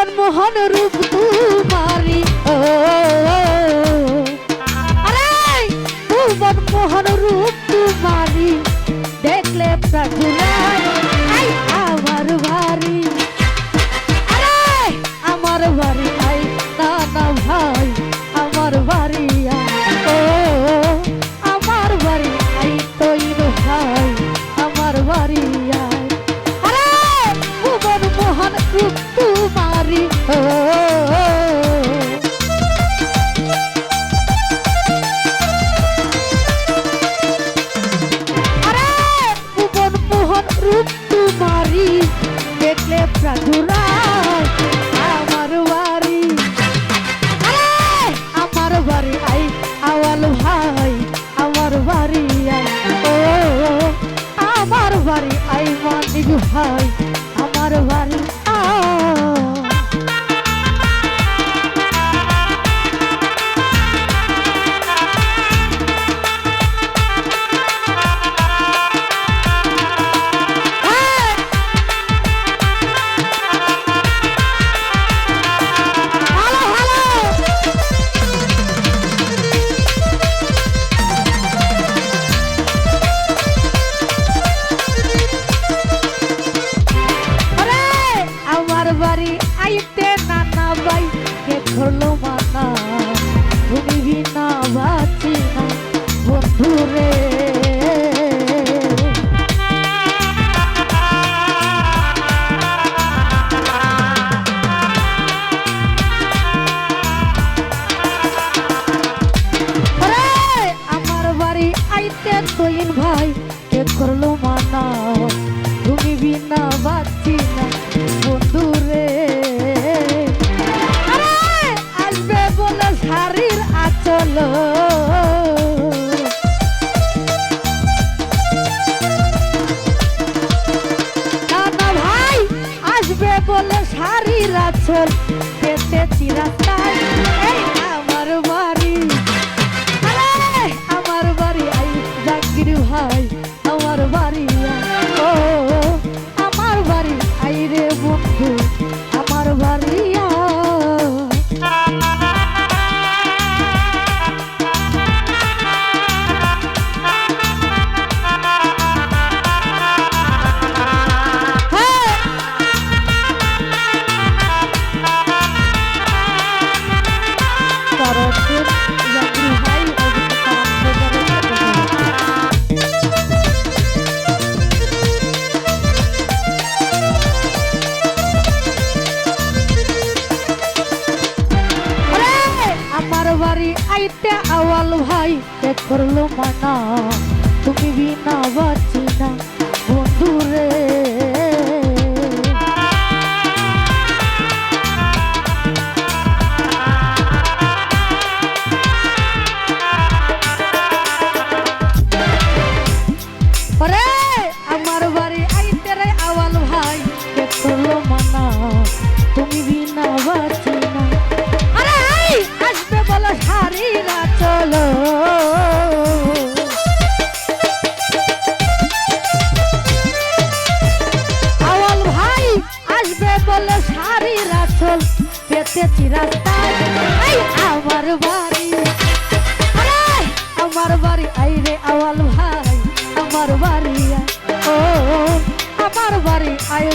মনমোহন রূপ হয় আমার বাড়ি ভাই কে করল মানা তুমি বিনা বাচ্চি না do hard. করল মানা।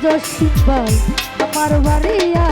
রাজস্বী বল আমার বাড়িয়া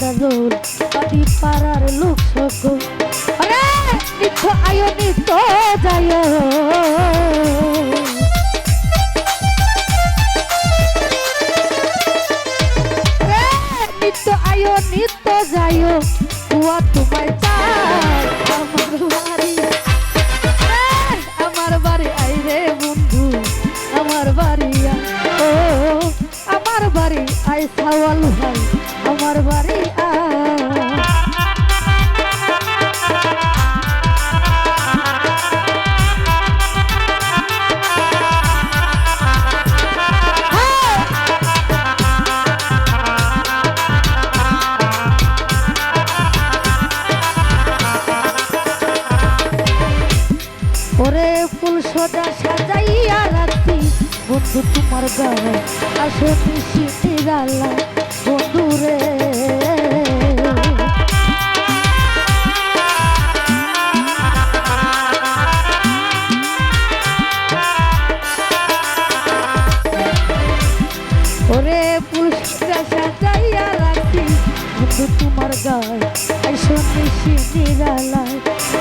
কাদারুল আদি পাড়ার লোক সকল আরে নিত্য আয় নিত্য যায় নিত্য আয় নিত্য যায় কুয়া তোমায় চাই বন্ধু তোমার গায়ে আসো নিশি নিরালা বন্ধু রে। ওরে সোজা সাজাইয়া রাখছি বন্ধু তোমার গায়ে আসো নিশি নিরালা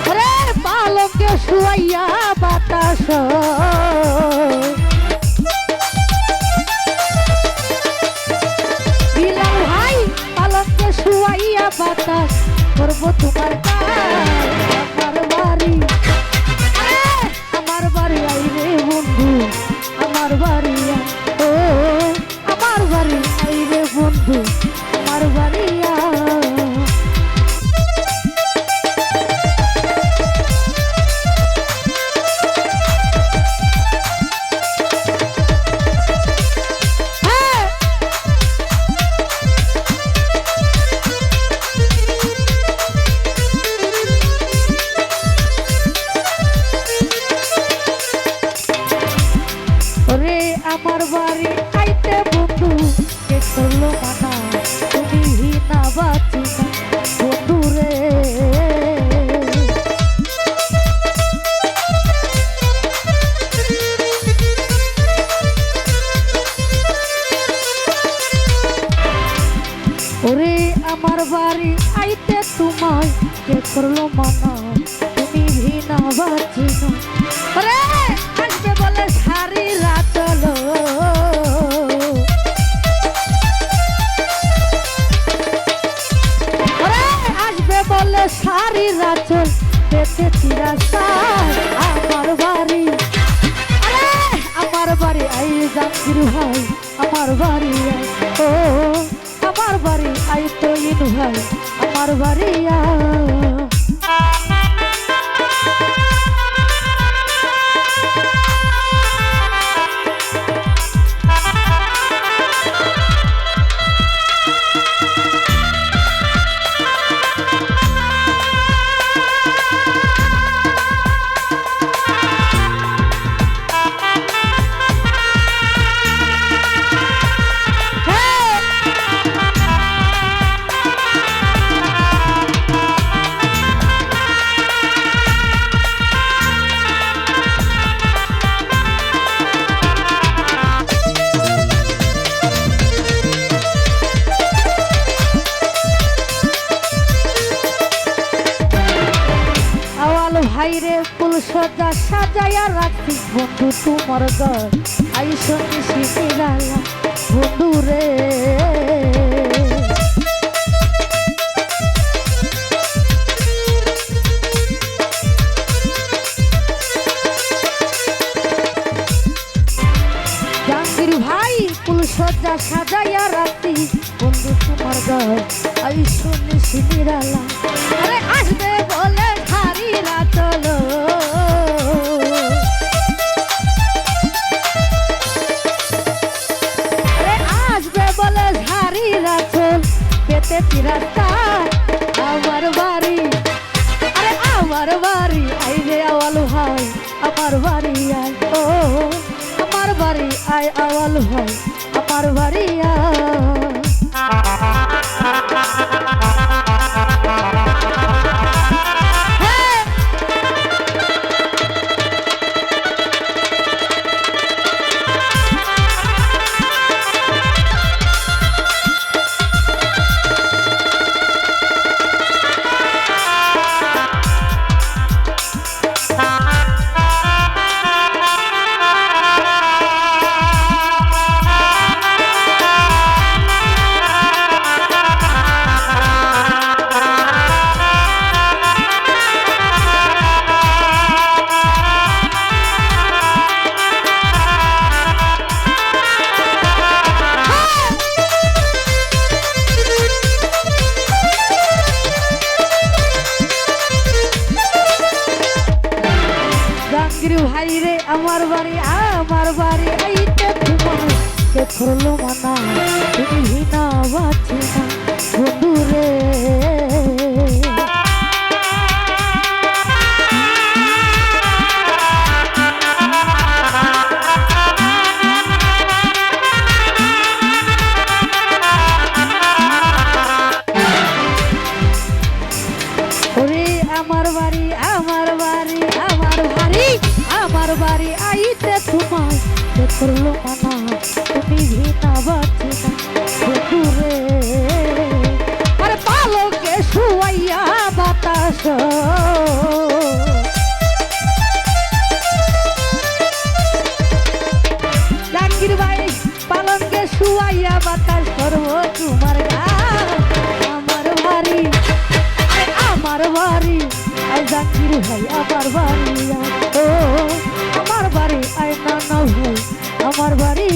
ওরে পালকে শুয়াইয়া বাতাস। করব তোমার আমার বাড়ি আমার বাড়ি আই রে বন্ধু বাড়ি। ও বাড়ি আই রে বাড়ি আইতে বন্ধু কে করল মানা সজ্জা সাজাইয়া রাখছি বন্ধু, তোমার ঘর আই সঙ্গে শিখিরালা বন্ধু রে। সজ্জা সাজাইয়া রাখছি বন্ধু, তোমার ঘর আই সঙ্গে শিখিরালা আরে, আসবে। 你 আমার বাড়ি আমার বাড়ি, এই তোমার কে করল মানা তুমি না বাঁচি না বন্ধু রে করল মানা তুমি ভিনা বাঁচি না বন্ধু রে আর পালকে শুয়াইয়া বাতাস। জাঙ্গির ভাই, পালনকে শুয়াইয়া বাতাস করব আমার বাড়ি আয়। না আমার বাড়ি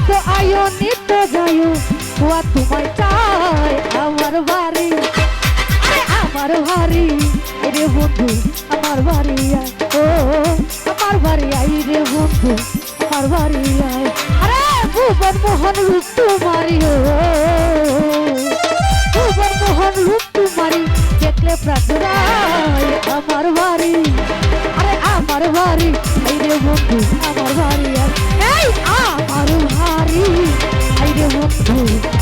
নিত্য আয়ো নিত্য যায়ো। কুয়া তোমায় চাই আমার বাড়ি। আমার বাড়ি। রে বন্ধু, আমার বাড়ি আয়। ও, আমার বাড়ি আই রে বন্ধু, আমার বাড়ি আয়। আরে, ভুবন মোহন রূপ তোমারি ও। ভুবন মোহন রূপ তোমারি দেখলে প্রাচুরাই আমার বাড়ি। আরে, আমার বাড়ি এই রে বন্ধু, আমার বাড়ি আয়। এই